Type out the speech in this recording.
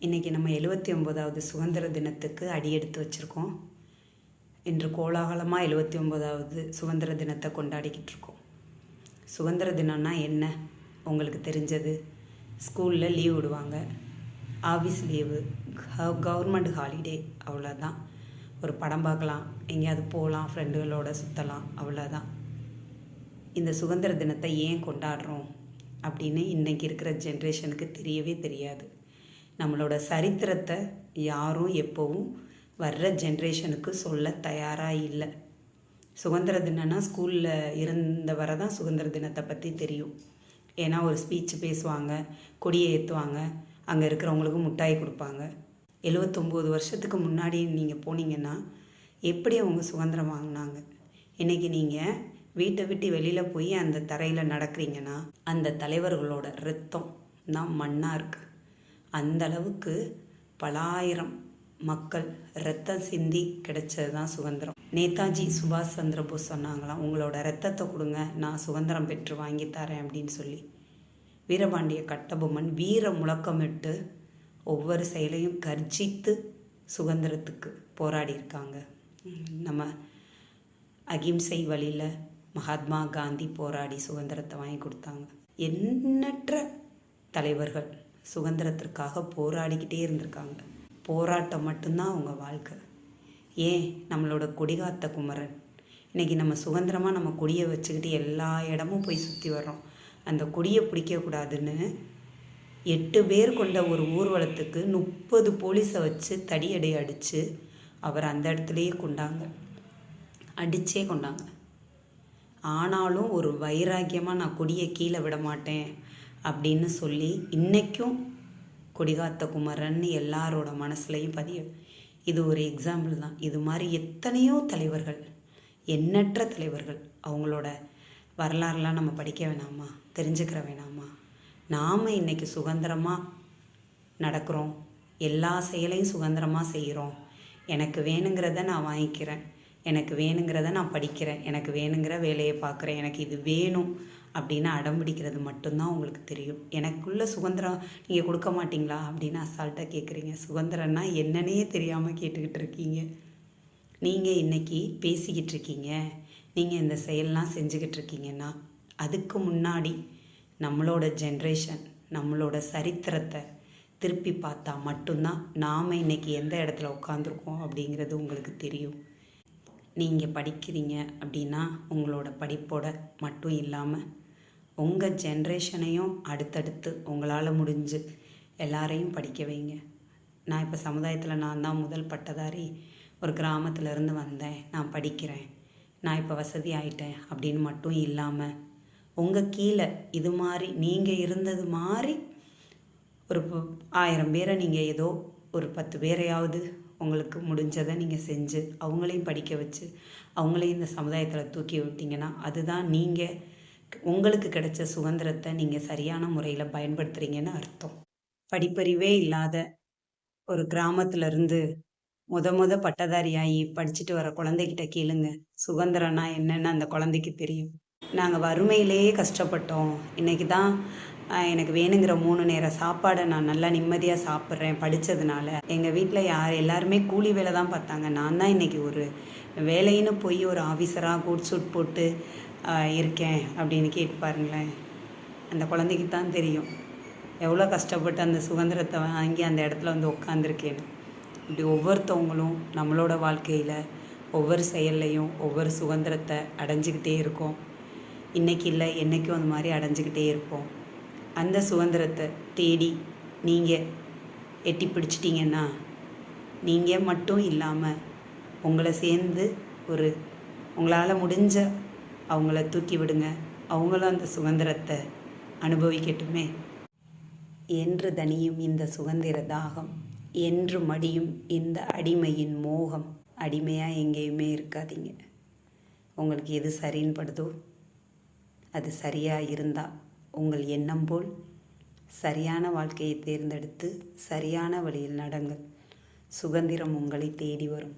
இன்றைக்கி நம்ம எழுபத்தி ஒம்போதாவது சுதந்திர தினத்துக்கு அடியெடுத்து வச்சுருக்கோம். இன்று கோலாகலமாக எழுபத்தி ஒம்போதாவது சுதந்திர தினத்தை கொண்டாடிக்கிட்டு இருக்கோம். சுதந்திர தினம்னா என்ன? உங்களுக்கு தெரிஞ்சது. ஸ்கூலில் லீவ் விடுவாங்க. ஆஃபீஸ் லீவு கவர்மெண்ட் ஹாலிடே அவ்வளோதான் ஒரு படம் பார்க்கலாம் எங்கேயாவது போகலாம் ஃப்ரெண்டுகளோட சுற்றலாம் அவ்வளோதான் இந்த சுதந்திர தினத்தை ஏன் கொண்டாடுறோம் அப்படின்னு இன்றைக்கி இருக்கிற ஜென்ரேஷனுக்கு தெரியவே தெரியாது. நம்மளோட சரித்திரத்தை யாரும் எப்போவும் வர்ற ஜென்ரேஷனுக்கு சொல்ல தயாராக இல்லை. சுதந்திர தினம்னா ஸ்கூலில் இருந்த வர தான் சுதந்திர தினத்தை பற்றி தெரியும். ஏன்னா ஒரு ஸ்பீச் பேசுவாங்க கொடியை ஏற்றுவாங்க அங்கே இருக்கிறவங்களுக்கு முட்டாய் கொடுப்பாங்க. எழுவத்தொம்போது வருஷத்துக்கு முன்னாடி நீங்கள் போனீங்கன்னா எப்படி அவங்க சுதந்திரம் வாங்கினாங்க? இன்றைக்கி நீங்கள் வீட்டை விட்டு வெளியில் போய் அந்த தரையில் நடக்கிறீங்கன்னா அந்த தலைவர்களோட ரத்தம் தான் மண்ணாக இருக்குது அந்த அளவுக்கு பலாயிரம் மக்கள் ரத்தம் சிந்தி கிடைச்சது தான் சுதந்திரம். நேதாஜி சுபாஷ் சந்திர போஸ் சொன்னாங்களாம் உங்களோட ரத்தத்தை கொடுங்க நான் சுதந்திரம் பெற்று வாங்கி தரேன் அப்படின்னு சொல்லி. வீரபாண்டிய கட்டபொம்மன் வீர முழக்கமிட்டு ஒவ்வொரு செயலையும் கர்ஜித்து சுதந்திரத்துக்கு போராடி இருக்காங்க நம்ம அகிம்சை வழியில் மகாத்மா காந்தி போராடி சுதந்திரத்தை வாங்கி கொடுத்தாங்க. எண்ணற்ற தலைவர்கள் சுதந்திரத்திற்காக போராடிக்கிட்டே இருந்திருக்காங்க. போராட்டம் மட்டும்தான் அவங்க வாழ்க்கை. ஏன்? நம்மளோட கொடிகாத்த குமரன். இன்றைக்கி நம்ம சுதந்திரமாக நம்ம கொடியை வச்சுக்கிட்டு எல்லா இடமும் போய் சுற்றி வர்றோம். அந்த கொடியை பிடிக்கக்கூடாதுன்னு எட்டு பேர் கொண்ட ஒரு ஊர்வலத்துக்கு முப்பது போலீஸை வச்சு தடியடை அடித்து அவர் அந்த இடத்துலையே கொண்டாங்க. அடித்தே கொண்டாங்க. ஆனாலும் ஒரு வைராக்கியமாக நான் கொடியை கீழே விட மாட்டேன். அப்படின்னு சொல்லி இன்றைக்கும் கொடிகாத்த குமரன் எல்லாரோட மனசுலையும் பதிய இது ஒரு எக்ஸாம்பிள் தான். இது மாதிரி எத்தனையோ தலைவர்கள் எண்ணற்ற தலைவர்கள் அவங்களோட வரலாறுலாம் நம்ம படிக்க வேணாமா? தெரிஞ்சுக்கிற வேணாமா? நாம் இன்றைக்கி சுதந்திரமாக நடக்கிறோம். எல்லா செயலையும் சுதந்திரமாக செய்கிறோம் எனக்கு வேணுங்கிறத நான் வாங்கிக்கிறேன். எனக்கு வேணுங்கிறத நான் படிக்கிறேன். எனக்கு வேணுங்கிற வேலையை பார்க்குறேன். எனக்கு இது வேணும் அப்படின்னு அடம் பிடிக்கிறது மட்டும்தான் உங்களுக்கு தெரியும். எனக்குள்ள சுதந்திரம் நீங்கள் கொடுக்க மாட்டிங்களா? அப்படின்னு அசால்ட்டாக கேட்குறீங்க சுதந்திரம்னா என்னன்னே தெரியாமல் கேட்டுக்கிட்டு இருக்கீங்க. நீங்கள் இன்றைக்கி பேசிக்கிட்டு இருக்கீங்க. நீங்கள் இந்த செயல்லாம் செஞ்சுக்கிட்டு இருக்கீங்கன்னா அதுக்கு முன்னாடி நம்மளோட ஜென்ரேஷன் நம்மளோட சரித்திரத்தை திருப்பி பார்த்தா மட்டும்தான் நாம் இன்றைக்கி எந்த இடத்துல உட்காந்துருக்கோம் அப்படிங்கிறது உங்களுக்கு தெரியும். நீங்கள் படிக்கிறீங்க அப்படின்னா உங்களோட படிப்போட மட்டும் இல்லாமல் உங்கள் ஜென்ரேஷனையும் அடுத்தடுத்து உங்களால் முடிஞ்சு எல்லாரையும் படிக்க வைங்க. நான் இப்போ சமுதாயத்தில் நான் தான் முதல் பட்டதாரி. ஒரு கிராமத்துல இருந்து வந்தேன். நான் படிக்கிறேன். நான் இப்போ வசதி ஆயிட்டேன் அப்படின்னு மட்டும் இல்லாமல் உங்கள் கீழே இது மாதிரி நீங்கள் இருந்தது மாதிரி ஒரு ஆயிரம் பேரை நீங்கள் ஏதோ ஒரு பத்து பேரையாவது உங்களுக்கு முடிஞ்சதை நீங்கள் செஞ்சு அவங்களையும் படிக்க வச்சு அவங்களையும் இந்த சமுதாயத்தில் தூக்கி விட்டிங்கன்னா அதுதான் நீங்கள் உங்களுக்கு கிடைச்ச சுதந்திரத்தை நீங்கள் சரியான முறையில் பயன்படுத்துகிறீங்கன்னு அர்த்தம். படிப்பறிவே இல்லாத ஒரு கிராமத்துலேருந்து முத முத பட்டதாரியாகி படிச்சுட்டு வர குழந்தைகிட்ட கேளுங்க. சுதந்திரம்னா என்னென்னு அந்த குழந்தைக்கு தெரியும். நாங்கள் வறுமையிலேயே கஷ்டப்பட்டோம். இன்றைக்கி தான் எனக்கு வேணுங்கிற மூணு நேர சாப்பாடை நான் நல்லா நிம்மதியாக சாப்பிட்றேன் படித்ததுனால எங்கள் வீட்டில் யார் எல்லாருமே கூலி வேலை தான் பார்த்தாங்க. நான் தான் இன்னைக்கு ஒரு வேலைன்னு போய் ஒரு ஆஃபீஸராக கோட் சூட் போட்டு இருக்கேன் அப்படின்னு கேட்டு பாருங்களேன். அந்த குழந்தைக்கு தான் தெரியும். எவ்வளோ கஷ்டப்பட்டு அந்த சுதந்திரத்தை வாங்கி அந்த இடத்துல வந்து உட்காந்துருக்கேன்னு இப்படி ஒவ்வொருத்தவங்களும் நம்மளோட வாழ்க்கையில் ஒவ்வொரு செயல்லையும் ஒவ்வொரு சுதந்திரத்தை அடைஞ்சிக்கிட்டே இருக்கோம். இன்றைக்கி இல்லை என்றைக்கும் அந்த மாதிரி அடைஞ்சிக்கிட்டே இருப்போம். அந்த சுதந்திரத்தை தேடி நீங்கள் எட்டி பிடிச்சிட்டிங்கன்னா நீங்கள் மட்டும் இல்லாமல் உங்களை சேர்ந்து ஒரு உங்களால் முடிஞ்ச அவங்கள தூக்கி விடுங்க. அவங்களும் அந்த சுதந்திரத்தை அனுபவிக்கட்டுமே. என்று தனியும் இந்த சுதந்திர தாகம் என்று மடியும் இந்த அடிமையின் மோகம் அடிமையாக எங்கேயுமே இருக்காதீங்க. உங்களுக்கு எது சரின்னு படுதோ அது சரியாக இருந்தால் உங்கள் எண்ணம் போல் சரியான வாழ்க்கையை தேர்ந்தெடுத்து சரியான வழியில் நடங்கள். சுதந்திரம் உங்களை தேடி வரும்.